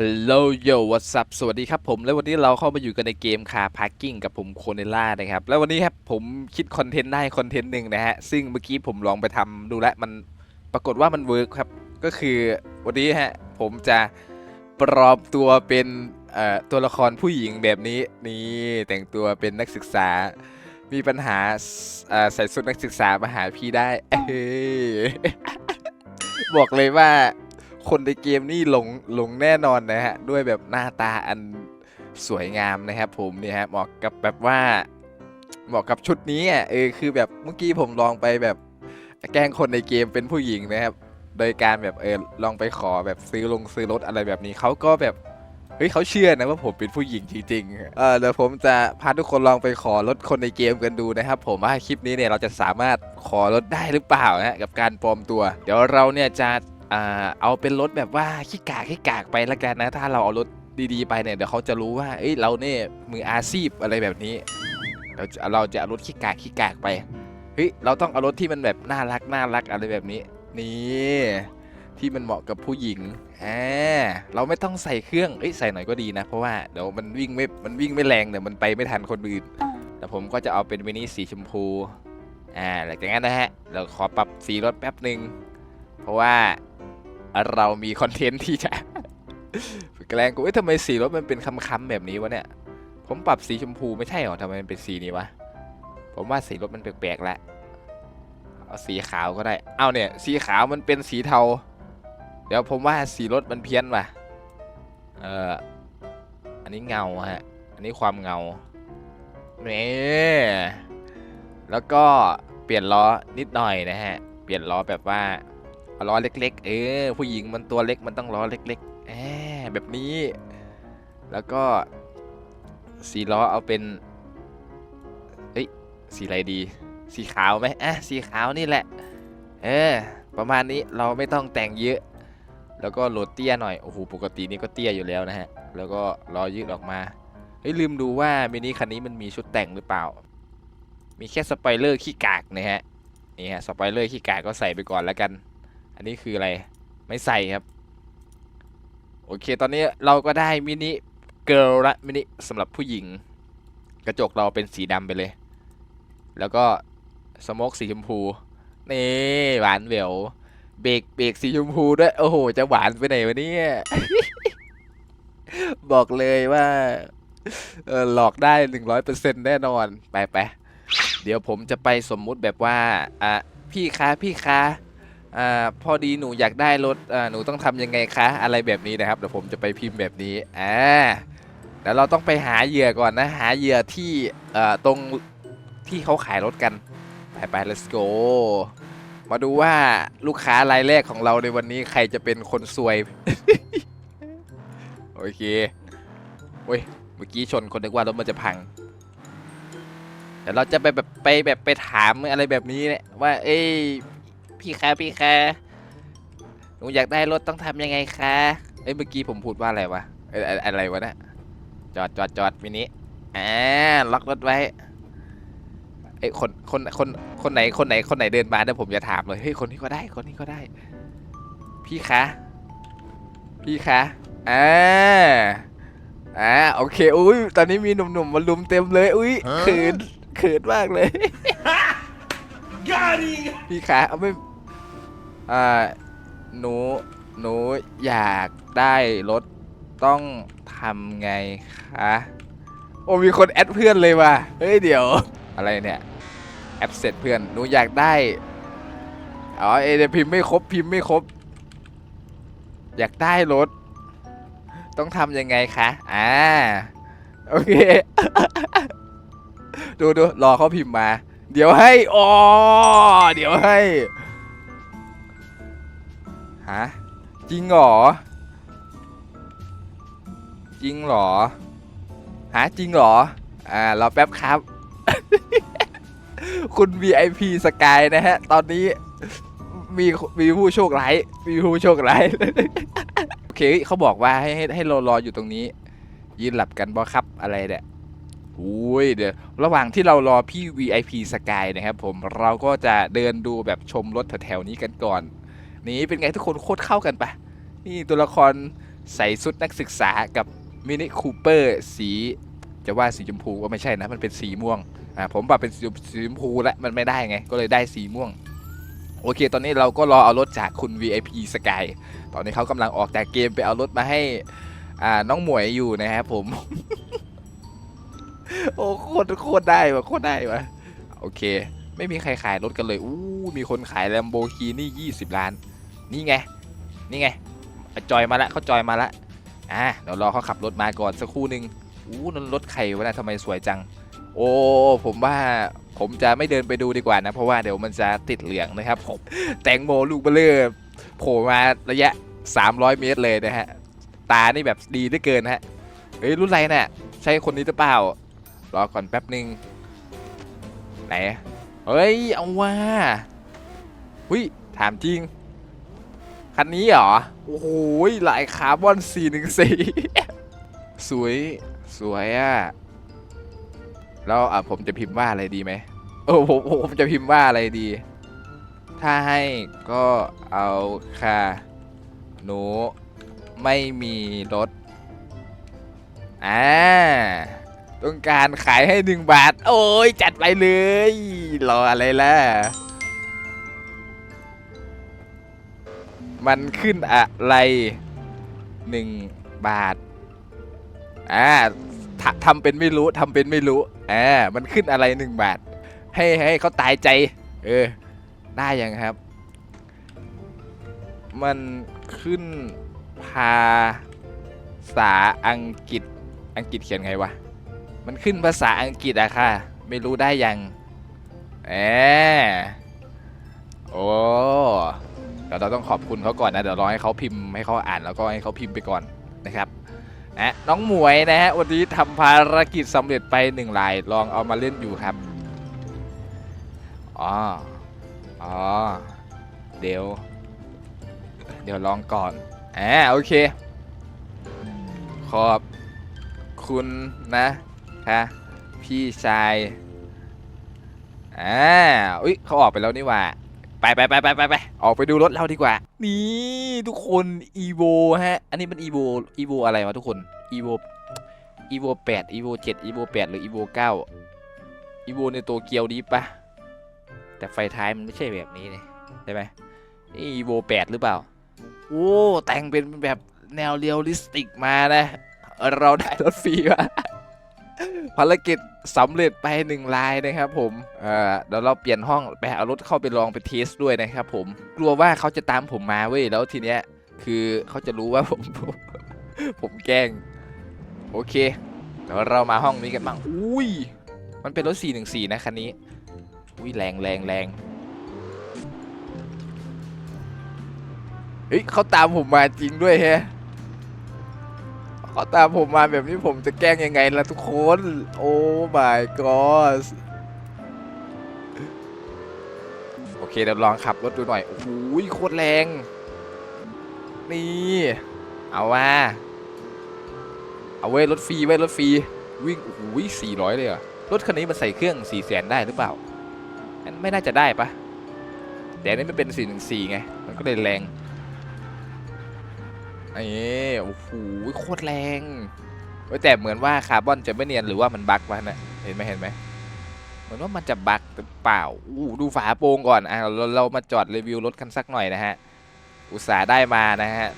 Hello yo what's up สวัสดีครับผม แล้ววันนี้เราเข้ามาอยู่กันในเกม Car Parking กับผมโคเนล่านะครับ แล้ววันนี้ครับผมคิดคอนเทนต์ได้คอนเทนต์หนึ่งนะฮะ ซึ่งเมื่อกี้ผมลองไปทำดูแลมันปรากฏว่ามันเวิร์กครับ ก็คือวันนี้ฮะ ผมจะปลอมตัวเป็นตัวละครผู้หญิงแบบนี้นี่แต่งตัวเป็นนักศึกษา มีปัญหาใส่ชุดนักศึกษามาหาพี่ได้เอ้ยบอกเลยว่า คนในเกมนี่หลงหลงแน่นอนนะฮะ ด้วยแบบหน้าตาอันสวยงามนะครับผมเนี่ยฮะเหมาะกับแบบว่าเหมาะกับชุดนี้อะเออคือแบบเมื่อกี้ผมลองไปแบบแกล้งคนในเกมเป็นผู้หญิงนะครับ โดยการแบบเออลองไปขอแบบซื้อลงซื้อรถอะไรแบบนี้เขาก็แบบเฮ้ยเขาเชื่อนะว่าผมเป็นผู้หญิงจริงๆเออเดี๋ยวผมจะพาทุกคนลองไปขอรถคนในเกมกันดูนะครับ ผมว่าคลิปนี้เนี่ยเราจะสามารถขอรถได้หรือเปล่านะฮะกับการปลอมตัว เดี๋ยวเราเนี่ยจะ อ่าเอาเป็นรถแบบว่าขี้กากขี้กากไปละกันนะ ถ้าเราเอารถดีๆไปเนี่ยเดี๋ยวเขาจะรู้ว่าเอ้ยเราเนี่ยมืออาชีพอะไรแบบนี้ เราจะเราจะเอารถขี้กากขี้กากไปเฮ้ยเราต้องเอารถที่มันแบบน่ารักน่ารักอะไรแบบนี้ นี่ที่มันเหมาะกับผู้หญิงอ่าเราไม่ต้องใส่เครื่องเอ้ยใส่หน่อยก็ดีนะ เพราะว่าเดี๋ยวมันวิ่งไม่มันวิ่งไม่แรงเดี๋ยวมันไปไม่ทันคนอื่นแต่ผมก็จะเอาเป็นมินิสีชมพูอ่าหลังจากนั้นนะฮะเราขอปรับสีรถแป๊บหนึ่งเพราะว่า เรามีคอนเทนต์ที่จะแกล้งกูเอ้ยทำไมสีรถมันเป็นค้ำๆแบบนี้วะเนี่ย ผมปรับสีชมพูไม่ใช่หรอทำไมมันเป็นสีนี้วะ ผมว่าสีรถมันแปลกๆแล้วเอาสีขาวก็ได้ เอาเนี่ย สีขาวมันเป็นสีเทา เดี๋ยวผมว่าสีรถมันเพี้ยนว่ะ เอออันนี้เงาฮะ อันนี้ความเงาเนี่แล้วก็เปลี่ยนล้อนิดหน่อยนะฮะ เปลี่ยนล้อแบบว่า ล้อเล็ก ๆ เออ ผู้หญิงมันตัวเล็กมันต้องล้อเล็กๆแหมแบบนี้ แล้วก็สีล้อเอาเป็นเอ้ยสีอะไรดี สีขาวไหมอะสีขาวนี่แหละ เออ ประมาณนี้เราไม่ต้องแต่งเยอะ แล้วก็โหลดเตี้ยหน่อยโอ้โหปกตินี่ก็เตี้ยอยู่แล้วนะฮะ แล้วก็ล้อยืดออกมาเฮ้ยลืมดูว่ามินิคันนี้มันมีชุดแต่งหรือเปล่า มีแค่สปอยเลอร์ขี้กากนะฮะนี่ฮะสปอยเลอร์ขี้กากก็ใส่ไปก่อนแล้วกัน อันนี้คืออะไร ไม่ใส่ครับ โอเค ตอนนี้เราก็ได้มินิเกิร์ลละมินิสำหรับผู้หญิง กระจกเราเป็นสีดำไปเลย แล้วก็สโมกสีชมพู นี่หวานแหววเบรกเบรกสีชมพูด้วย โอ้โห จะหวานไปไหนวะเนี่ย บอกเลยว่าออหลอกได้หนึ่งร้อยเปอร์เซ็นต์แน่นอน ไปไปเดี๋ยวผมจะไปสมมุติแบบว่า อะ พี่คะ พี่คะ อพอดีหนูอยากได้รถหนูต้องทำยังไงคะ อะไรแบบนี้นะครับเดี๋ยวผมจะไปพิมพ์แบบนี้อ่าแล้วเราต้องไปหาเหยื่อก่อนนะ หาเหยื่อที่ตรงที่เขาขายรถกัน ไปไป let's go มาดูว่าลูกค้ารายแรกของเราในวันนี้ใครจะเป็นคนซวย โอเคโอ้ยเมื่อกี้ชนคนนึกว่ารถมันจะพังเดี๋ยวเราจะไปแบบไปแบบไปถามอะไรแบบนี้เนี่ยว่า เอ้ พี่คะพี่คะหนูอยากได้รถต้องทำยังไงคะเอ้ยเมื่อกี้ผมพูดว่าอะไรวะเอ้ยอะอะไรวะเนะจอดจอดจอดมินิอ่าล็อกรถไว้เอ้ยคนคนคนคนไหนคนไหนคนไหนเดินมาเดี๋ยวผมจะถามเลยเฮ้ยคนนี้ก็ได้คนนี้ก็ได้ พี่คะ พี่คะอ่าอ่าโอเคอุ้ยตอนนี้มีหนุ่มๆมาลุมเต็มเลยอุ้ยเขินเขินมากเลยพี่คะเอาไม่ อ่าหนู หนูอยากได้รถต้องทำไงคะโอ้มีคนแอดเพื่อนเลยว่ะ เฮ้ยเดี๋ยว อะไรเนี่ย แอปเสร็จเพื่อน หนูอยากได้ อ๋อเอเดพิมพ์ไม่ครบพิมพ์ไม่ครบ อยากได้รถ ต้องทำยังไงคะ อ่า โอเค ดูดูรอเขาพิมพ์มา เดี๋ยวให้ อ๋อ เดี๋ยวให้ ฮะจริงเหรอ จริงเหรอฮะจริงเหรอ อ่ารอแป๊บครับ คุณ VIP สกายนะฮะ ตอนนี้มีมีผู้โชคร้ายมีผู้โชคร้ายโอเคเขาบอกว่าให้ให้ให้รอรออยู่ตรงนี้ ยืนหลับกันบอครับอะไรเนี่ยอุ้ยเดี๋ยวระหว่างที่เรารอพี่ VIP สกายนะครับผมเราก็จะเดินดูแบบชมรถแถวๆนี้กันก่อน นี่เป็นไงทุกคนโคตรเข้ากันปะนี่ตัวละครใส่ชุดนักศึกษากับมินิคูเปอร์สีจะว่าสีชมพูก็ไม่ใช่นะมันเป็นสีม่วงอ่าผมปรับเป็นสีชมพูแล้วมันไม่ได้ไง ก็เลยได้สีม่วง โอเค ตอนนี้เราก็รอเอารถจากคุณ VIP Sky ตอนนี้เขากำลังออกจากเกมไปเอารถมาให้อ่าน้องหมวยอยู่นะครับผม โอ้โคตรโคตรได้วะโคตรได้วะโอเค ไม่มีใครขายรถกันเลยอู้มีคนขายแลมโบกีนี่20 ล้าน นี่ไง นี่ไงจอยมาละเขาจอยมาละอะเดี๋ยวรอเขาขับรถมาก่อนสักครู่หนึ่งอู้นั่นรถใครวะนะทำไมสวยจัง โอ้ผมว่าผมจะไม่เดินไปดูดีกว่านะ เพราะว่าเดี๋ยวมันจะติดเหลืองนะครับผมแตงโมลูกเบลเลอร์โผล่มาระยะ 300 เมตรเลยนะฮะ ตานี่แบบดีเหลือเกินฮะเฮ้ยรุ่นไรนี่ยใช่คนนี้หรือเปล่า รอก่อนแป๊บหนึ่งไหนเฮ้ยเอาว่าหุยถามจริง คันนี้เหรอ โอ้โหหลายคาร์บอน414สวยสวยอะ แล้วอะผมจะพิมพ์ว่าอะไรดีไหมโอ้ผมผมจะพิมพ์ว่าอะไรดี ถ้าให้ก็เอาค่ะ หนูไม่มีรถ อ่า ต้องการขายให้หนึ่งบาท โอ้ยจัดไปเลย รออะไรล่ะ มันขึ้นอะไรหนึ่งบาทอ่าทำทำเป็นไม่รู้ทำเป็นไม่รู้อ่ามันขึ้นอะไรหนึ่งบาท ให้ให้เขาตายใจ เออ ได้ยังครับ มันขึ้นภาษาอังกฤษอังกฤษเขียนไงวะ มันขึ้นภาษาอังกฤษอะค่ะ ไม่รู้ได้ยังแอมโอ้ เดี๋ยวเราต้องขอบคุณเขาก่อนนะ เดี๋ยวรอให้เขาพิมพ์ให้เขาอ่านแล้วก็ให้เขาพิมพ์ไปก่อนนะครับนะน้องหมวยนะฮะวันนี้ทำภารกิจสำเร็จไปหนึ่งลายลองเอามาเล่นอยู่ครับอ๋ออ๋อเดี๋ยว เดี๋ยวลองก่อนอ่าโอเค ขอบคุณนะคะพี่ชายอ่าอุ้ยเขาออกไปแล้วนี่ว่า ไปไปไปไปไปไปออกไปดูรถเราดีกว่า นี่ทุกคน evo ฮะ อันนี้มัน evo evo อะไรวะทุกคน evo evo 8 evo 7 evo 8หรือ evo 9 evo ในตัวเกียวดีปะแต่ไฟท้ายมันไม่ใช่แบบนี้นี่ใช่ไหม evo 8หรือเปล่า โอ้แต่งเป็นแบบแนวเรียลลิสติกมานะ เราได้รถฟรีมา ภารกิจสำเร็จไปหนึ่งลายนะครับผมเออเดี๋ยวเราเปลี่ยนห้องไปเอารถเข้าไปลองไปเทสด้วยนะครับผมกลัวว่าเขาจะตามผมมาเว้ยแล้วทีเนี้ยคือเขาจะรู้ว่าผมผมผมแกล้ง โอเคเดี๋ยวเรามาห้องนี้กันบ้างอุ้ย มันเป็นรถ 414 นะคันนี้ อุ้ยแรงแรงแรงเฮ้ยเขาตามผมมาจริงด้วยแฮะ เขาตามผมมาแบบนี้ผมจะแกล้งยังไงล่ะทุกคน โอ้ my god โอเคเดี๋ยวลองขับรถดูหน่อย โอ้โหโคตรแรง นี่ เอาว่า เอาเว้ยรถฟรีเว้ยรถฟรี วิ่ง โอ้โหสี่ร้อยเลยเหรอรถคันนี้มันใส่เครื่องสี่แสนได้หรือเปล่า ไม่น่าจะได้ปะแต่นนี้ไม่เป็นสี่หนึ่งสี่ไง มันก็เลยแรง นี่โอ้โหโคตรแรงเว้ยแต่เหมือนว่าคาร์บอนจะไม่เนียนหรือว่ามันบั๊กวะนะเห็นไหมเห็นไหมเหมือนว่ามันจะบั๊กหรือเปล่าอู้ดูฝาโปรงก่อนอะเราเรามาจอดรีวิวรถกันสักหน่อยนะฮะ อุตส่าห์ได้มานะฮะ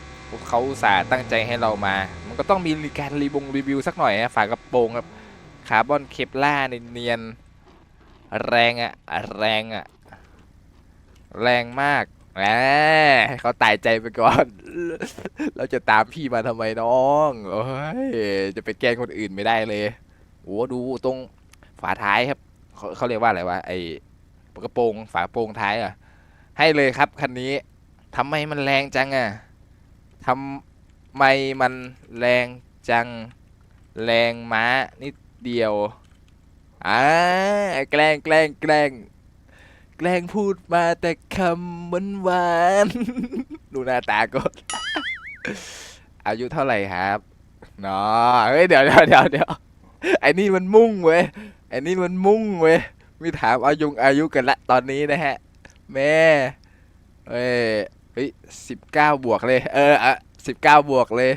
เขาอุตส่าห์ตั้งใจให้เรามา มันก็ต้องมีการรีบงรีวิวสักหน่อยนะฝากระโปรงครับคาร์บอนเคปล่าเนียนแรงอะแรงอะแรงมาก แหมเขาตายใจไปก่อน เราจะตามพี่มาทำไมน้องโอ้ยจะไปแกล้งคนอื่นไม่ได้เลยโอ้ดูตรงฝาท้ายครับเขาเขาเรียกว่าอะไรวะไอกระโปรงฝาโปรงท้ายอะ ให้เลยครับคันนี้ทำไมมันแรงจังอะทำไมมันแรงจังแรงม้านิดเดียวอ่าแกล้งแกล้งแกล้ง แกล้งพูดมาแต่คำหวานหวานๆดูหน้าตาก่อนอายุเท่าไหร่ครับเนาะเฮ้ยเดี๋ยวเดี๋ยวเดี๋ยวเดี๋ยวไอ้นี่มันมุ่งเว้ยไอ้นี่มันมุ่งเว้ยมีถามอายุอายุกันละตอนนี้นะฮะ แม่เอ้ยเฮ้ยสิบเก้าบวกเลย เอออะสิบเก้าบวกเลย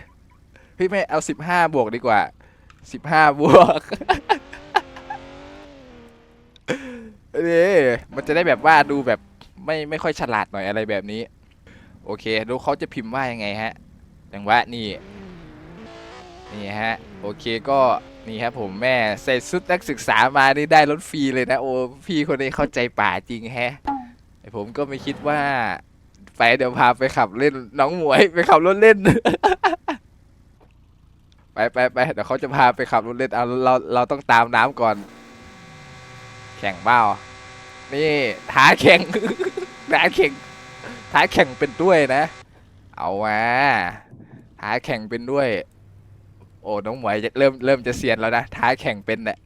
พี่ไม่เอาสิบห้าบวกดีกว่าสิบห้าบวก นี่มันจะได้แบบว่าดูแบบไม่ไม่ค่อยฉลาดหน่อยอะไรแบบนี้ โอเค ดูเขาจะพิมพ์ว่ายังไงฮะอย่างว่านี่ นี่ฮะ โอเคก็นี่ครับผมแม่ใส่ชุดนักศึกษามานี่ได้รถฟรีเลยนะโอ้พี่คนนี้เข้าใจป่าจริงแฮะผมก็ไม่คิดว่า ไปเดี๋ยวพาไปขับเล่นน้องหมวยไปขับรถเล่น ไปไปไปเดี๋ยวเขาจะพาไปขับรถเล่นเอาเราเราต้องตามน้ำก่อน แข่งเบ้า นี่ท้าแข่งท้าแข่งท้าแข่งเป็นด้วยนะ เอามาท้าแข่งเป็นด้วย โอ้น้องหมวยจะเริ่มเริ่มจะเซียนแล้วนะท้าแข่งเป็นเนี่ย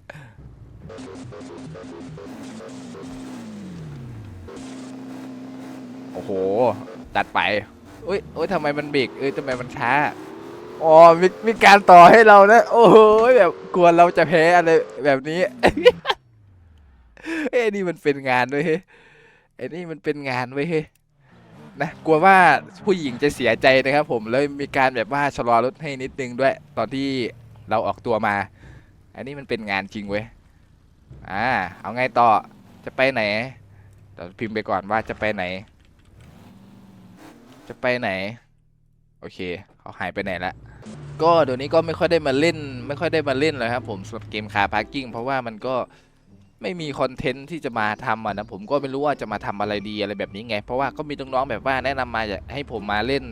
โอ้โหตัดไปอุ้ยโอ้ยทำไมมันเบรกเอ้ยทำไมมันช้าอ๋อมีมีการต่อให้เรานะ โอ้โหแบบกลัวเราจะแพ้อะไรแบบนี้ เอ้ยนี่มันเป็นงานด้ยเฮ้ยไอ้นี่มันเป็นงานไว้ยเฮ้ยนะกลัวว่าผู้หญิงจะเสียใจนะครับ ผมเลยมีการแบบว่าชะลอรถให้นิดนึงด้วย ตอนที่เราออกตัวมา อันนี้มันเป็นงานจริงเว้ยอ่าเอาไงต่อจะไปไหนเดี๋ยวพิมพ์ไปก่อนว่าจะไปไหน จะไปไหน โอเคเขาหายไปไหนละก็เดี๋ยวนี้ก็ไม่ค่อยได้มาเล่น ไม่ค่อยได้มาเล่นเลยครับผมสำหรับเกมคาพาร์กิ้งเพราะว่ามันก็ ไม่มีคอนเทนต์ที่จะมาทำอะนะผมก็ไม่รู้ว่าจะมาทำอะไรดีอะไรแบบนี้ไง เพราะว่าก็มีน้องๆแบบว่าแนะนำมาอยากให้ผมมาเล่น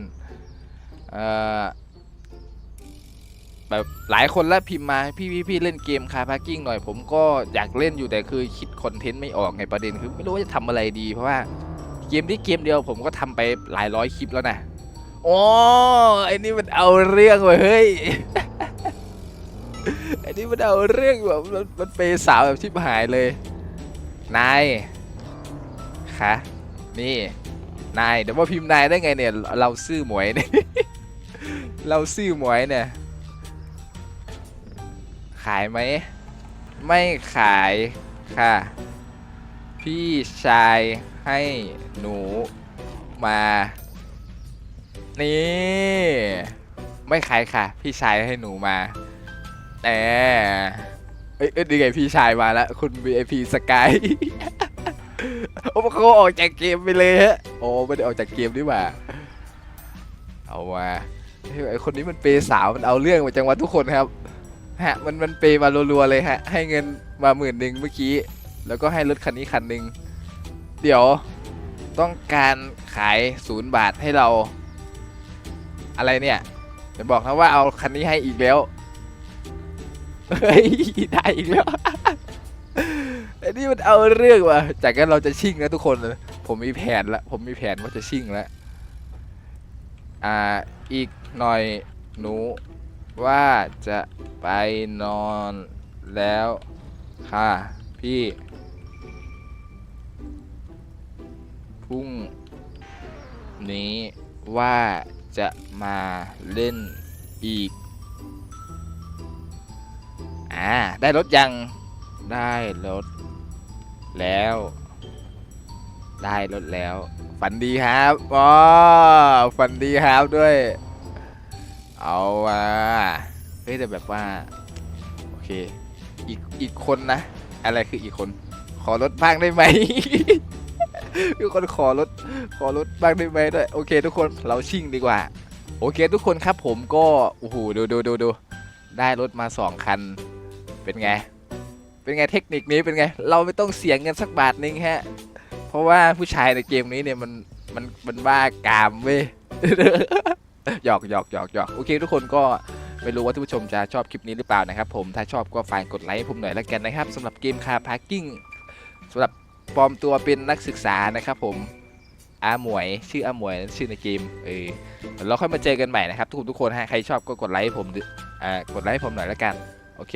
แบบหลายคนแล้วพิมพ์มาพี่พี่พี่เล่นเกมคาร์พาร์กิ้งหน่อย ผมก็อยากเล่นอยู่แต่คือคิดคอนเทนต์ไม่ออกไงประเด็นคือไม่รู้ว่าจะทำอะไรดี เพราะว่าเกมที่เกมเดียวผมก็ทำไปหลายร้อยคลิปแล้วนะอ๋อไอ้นี่มันเอาเรื่องเว้ยเฮ้ย อ้นี่มันเอาเรื่องแบบมันเปย์สาวแบบชิบหายเลย นายคะนี่ นายเดี๋ยวว่าพิมพ์นายได้ไงเนี่ย เราซื่อหมวยเนี่ย เราซื่อหมวยเนี่ย ขายไหม ไม่ขายค่ะ พี่ชายให้หนูมา นี่ ไม่ขายค่ะ พี่ชายให้หนูมา แหมเอ้ยเอ้ยดีไงพี่ชายมาแล้ว คุณ VIP สกาย โอ้เขาออกจากเกมไปเลยฮะโอ้ไม่ได้ออกจากเกมนี่หว่า เอาว่าเฮ้ยไอคนนี้มันเปย์สาวมันเอาเรื่องมาจังหวัดทุกคนครับ ฮะ มันมันเปย์มารัวๆเลยฮะ ให้เงินมาหมื่นหนึ่งเมื่อกี้ แล้วก็ให้รถคันนี้คันหนึ่งเดี๋ยวต้องการขายศูนย์บาทให้เรา อะไรเนี่ยเดี๋ยวบอกนะว่าเอาคันนี้ให้อีกแล้ว เฮ้ยได้อีกแล้วไอ้นี่มันเอาเรื่องว่ะจากนั้นเราจะชิ่งนะทุกคน ผมมีแผนละผมมีแผนว่าจะชิ่งแล้วอ่าอีกหน่อยหนูว่าจะไปนอนแล้วค่ะพี่พรุ่งนี้ว่าจะมาเล่นอีก อ่า ได้รถยัง ได้รถ แล้ว ได้รถแล้ว ฝันดีครับอ๋อฝันดีครับด้วย เอาว่ะเฮ้ยแต่แบบว่า โอเค อีกอีกคนนะ อะไรคืออีกคน ขอรถบ้างได้ไหมมีคนขอรถขอรถบ้างได้ไหมด้วย โอเคทุกคนเราชิ่งดีกว่า โอเคทุกคนครับผมก็ โอ้โห ดูดูดูดูได้รถมาสองคัน เป็นไง เป็นไงเทคนิคนี้เป็นไง เราไม่ต้องเสียเงินสักบาทนึงฮะ เพราะว่าผู้ชายในเกมนี้เนี่ยมันมันมันบ้ากามเว้ยหยอกหยอกหยอกหยอกโอเคทุกคนก็ไม่รู้ว่าท่านผู้ชมจะชอบคลิปนี้หรือเปล่านะครับผมถ้าชอบก็ฝากกดไลค์ให้ผมหน่อยแล้วกันนะครับสำหรับเกมคาร์พาร์กิ้งสำหรับปลอมตัวเป็นนักศึกษานะครับผมอาหมวยชื่ออาหมวยชื่อในเกมเออเราค่อยมาเจอกันใหม่นะครับ ทุกคนทุกคนฮะใครชอบก็กดไลค์ให้ผมอ่ากดไลค์ให้ผมหน่อยแล้วกัน โอเค